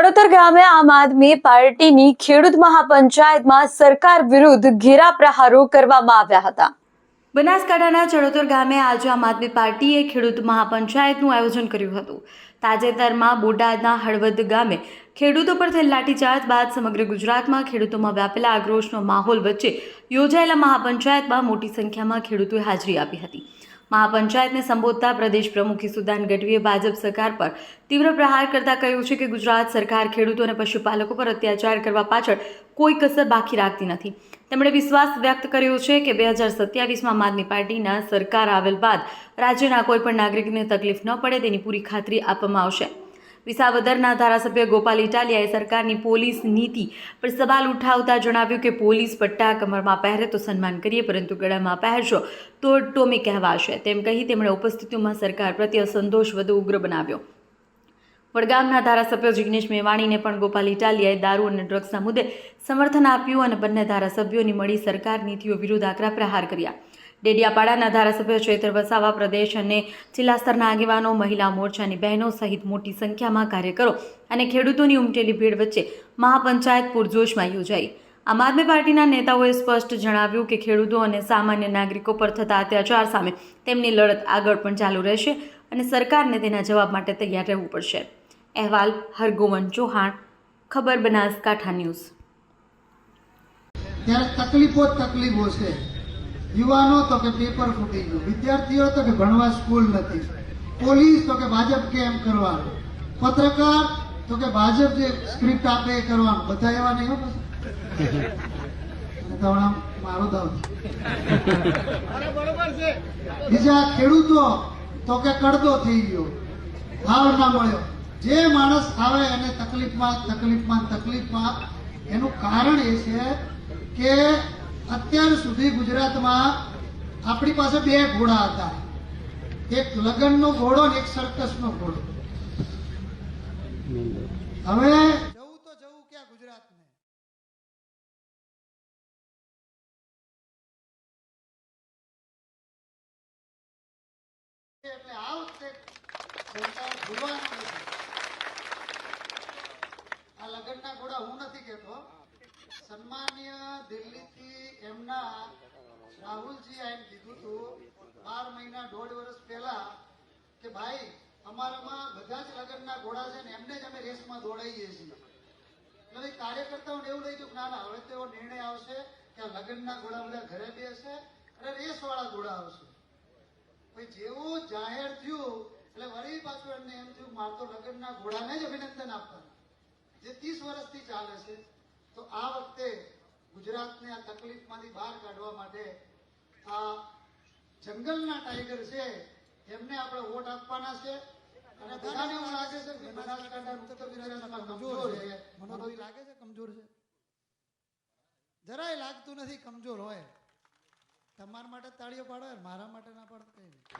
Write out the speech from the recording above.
ચડોતર ગામે આમ આદમી પાર્ટીની ખેડૂત મહાપંચાયતમાં સરકાર વિરુદ્ધ ઘેરા પ્રહારો કરવામાં આવ્યા હતા. બનાસકાંઠાના ચડોતર ગામે આજે આમ આદમી પાર્ટીએ ખેડૂત મહાપંચાયતનું આયોજન કર્યું હતું. તાજેતરમાં બોટાદના હળવદ ગામે ખેડૂતો પર થયેલ લાઠીચાર્જ બાદ સમગ્ર ગુજરાતમાં ખેડૂતોમાં વ્યાપેલા આક્રોશનો માહોલ વચ્ચે યોજાયેલા મહાપંચાયતમાં મોટી સંખ્યામાં ખેડૂતોએ હાજરી આપી હતી. મહાપંચાયતને સંબોધતા પ્રદેશ પ્રમુખ ઈસુદાન ગઢવીએ ભાજપ સરકાર પર તીવ્ર પ્રહાર કરતા કહ્યું છે કે ગુજરાત સરકાર ખેડૂતો અને પશુપાલકો પર અત્યાચાર કરવા પાછળ કોઈ કસર બાકી રાખતી નથી. તેમણે વિશ્વાસ વ્યક્ત કર્યો છે કે બે હજાર સત્યાવીસમાં આમ આદમી પાર્ટીના સરકાર આવેલ બાદ રાજ્યના કોઈ પણ નાગરિકને તકલીફ ન પડે તેની પૂરી ખાતરી આપવામાં આવશે. વિસાવદરના ધારાસભ્ય ગોપાલ ઇટાલિયાએ સરકારની પોલીસ નીતિ પર સવાલ ઉઠાવતા જણાવ્યું કે પોલીસ પટ્ટા કમરમાં પહેરે તો સન્માન કરીએ, પરંતુ ગળામાં પહેરશો તો ટોમી કહેવાશે. તેમ કહી તેમણે ઉપસ્થિતિમાં સરકાર પ્રત્યે અસંતોષ વધુ ઉગ્ર બનાવ્યો. વડગામના ધારાસભ્ય જિગ્નેશ મેવાણીને પણ ગોપાલ ઇટાલિયાએ દારૂ અને ડ્રગ્સના મુદ્દે સમર્થન આપ્યું અને બંને ધારાસભ્યોની મળી સરકાર નીતિઓ વિરુદ્ધ આકરા પ્રહાર કર્યા. ડેડિયાપાડાના ધારાસભ્ય ક્ષેત્ર વસાવા પ્રદેશ અને જિલ્લા સ્તરના આગેવાનો, મહિલા મોરચાની બહેનો સહિત મોટી સંખ્યામાં કાર્યકરો અને ખેડૂતોની ઉમટેલી ભીડ વચ્ચે મહાપંચાયત પૂરજોશમાં યોજાઈ. આમ આદમી પાર્ટીના નેતાઓએ સ્પષ્ટ જણાવ્યું કે ખેડૂતો અને સામાન્ય નાગરિકો પર થતા અત્યાચાર સામે તેમની લડત આગળ પણ ચાલુ રહેશે અને સરકારને તેના જવાબ માટે તૈયાર રહેવું પડશે. અહેવાલ હરગોવન ચૌહાણ, ખબર બનાસકાંઠા ન્યૂઝ. તકલીફો તકલીફો છે. યુવાનો તો કે પેપર ફૂટી ગયું, વિદ્યાર્થીઓ તો કે ભણવા સ્કૂલ નથી. પોલીસ તો કે ભાજપ કેમ કરવાનું. પત્રકાર તો કે ભાજપ જે સ્ક્રિપ્ટ આપે એ કરવાનું. બધા એવા નહીં હોય મારો દાવ બીજા ખેડૂતો તો કે કડદો થઈ ગયો. ભાવ ના મળ્યો. જે માણસ આવે એને તકલીફમાં તકલીફમાં તકલીફમાં, એનું કારણ એ છે કે અત્યાર સુધી ગુજરાતમાં આપણી પાસે બે ઘોડા હતા. એક લગ્નનો ઘોડો ને એક સર્કસનો ઘોડો. હવે જવું તો જવું ક્યાં ગુજરાતને? એટલે આ વખતે જનતાએ ભૂલવાનું નથી. આ લગ્નના ઘોડા હું નથી કહેતો. સન્માન્ય દિલ્હીથી એમના રાહુલજી એમ કીધું હતું બાર મહિના દોઢ વર્ષ પહેલા કે ભાઈ, અમારામાં બધા જ લગ્નના ઘોડા છે ને એમને જ અમે રેસમાં દોડાઈએ છીએ. એટલે કાર્યકર્તાઓને એવું લઈ ગયું કે ના ના, હવે તો એવો નિર્ણય આવશે કે આ લગ્નના ઘોડા બધા ઘરે બેસે અને રેસવાળા ઘોડા આવશે. પછી જેવું જાહેર થયું, એટલે વળી પાછું એમને એમ થયું, માર તો લગ્નના ઘોડાને જ અભિનંદન આપવાનું. જે ત્રીસ વર્ષથી ચાલે છે, તો આ વખતે ગુજરાતને આ તકલીફમાંથી બહાર કાઢવા માટે આ જંગલના ટાઈગર છે, એમને આપણે વોટ આપવાના છે. અને બધાને એવું લાગે છે કે બનાસકાંઠા ઉત્તર ગુજરાતમાં કમજોર છે. મને લાગે છે કમજોર છે. જરાય લાગતું નથી કમજોર હોય. તમારા માટે તાળીઓ પાડો, મારા માટે ના પાડો, કઈ નહીં.